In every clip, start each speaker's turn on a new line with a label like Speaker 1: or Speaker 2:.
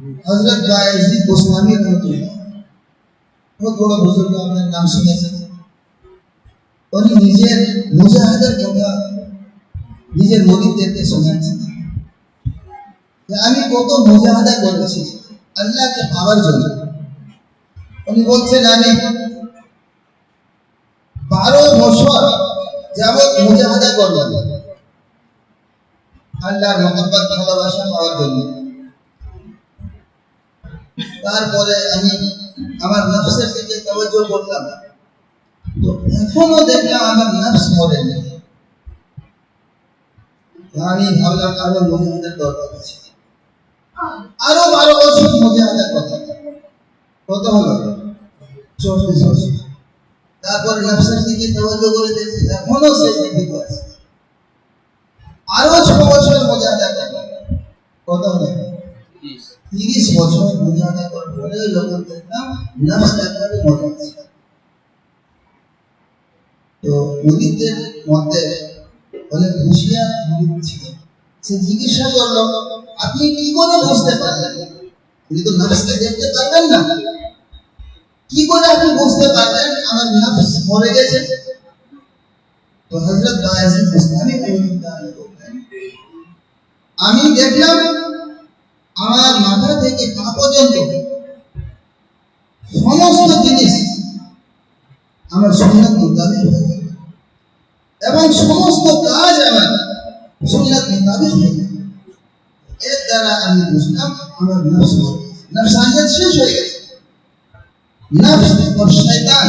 Speaker 1: हजरत बायजीद गोस्वामी रहमतुल्लाह बहुत বড় বুজুর্গ আপনার নাম শুনেছেন উনি নিজের মুজাহাদের কথা নিজের মরিদদেরকে শোনাচ্ছেন যে আমি কত মুজাহাদা করেছি আল্লাহকে পাওয়ার জন্য উনি বলছেন আমি বারো বছর যাবৎ মুজাহাদা করলাম আল্লাহর মহব্বত ভালোবাসা পাওয়ার জন্য তারপরে আমি আমার নফসের দিকে তবজ্জ করলাম। তো এখনও দেখলাম আমার নফস মরে নেই আমি ভাবলাম আরও মুজাহাদের দরকার আছে। আরও বারো বছর মুজাহাদের কথা। কত হলো? চব্বিশ বছর। তারপরে নফসের দিকে তবজ্জ করে দেখছি এখনও সেই জীবিত আছে। আরও ছ বছর মুজাহাদা করলাম কত হলো? তিরিশ বছর মুজাহাদা করার পরে যখন দেখলাম নফস একেবারে মরে আছে তো মুরিদদের মধ্যে অনেক হুঁশিয়ার মুরিদ ছিল। সে জিজ্ঞাসা করল, আপনি কি করে বুঝতে পারলেন? উনি তো নফসকে দেখতে পারবেন না। কি করে আপনি বুঝতে পারলেন? আমার নফস মরে গেছে। তো হযরত বায়াজিদ রাহিমাহুল্লাহ আমি দেখলাম থেকে পা পর্যন্ত সমস্ত জিনিস আমার সুন্নাত মোতাবেক হয়ে গেল। এবং সমস্ত কাজ আমার সুন্নাত মোতাবেক হয়ে গেল। এর দ্বারা আমি বুঝলাম, আমার নফস নফসানিয়ত শেষ হয়ে গেছে নফস আর শয়তান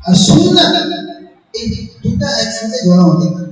Speaker 1: আর সুন্নাত এই দুটা একসাথে গড়া হতে পারে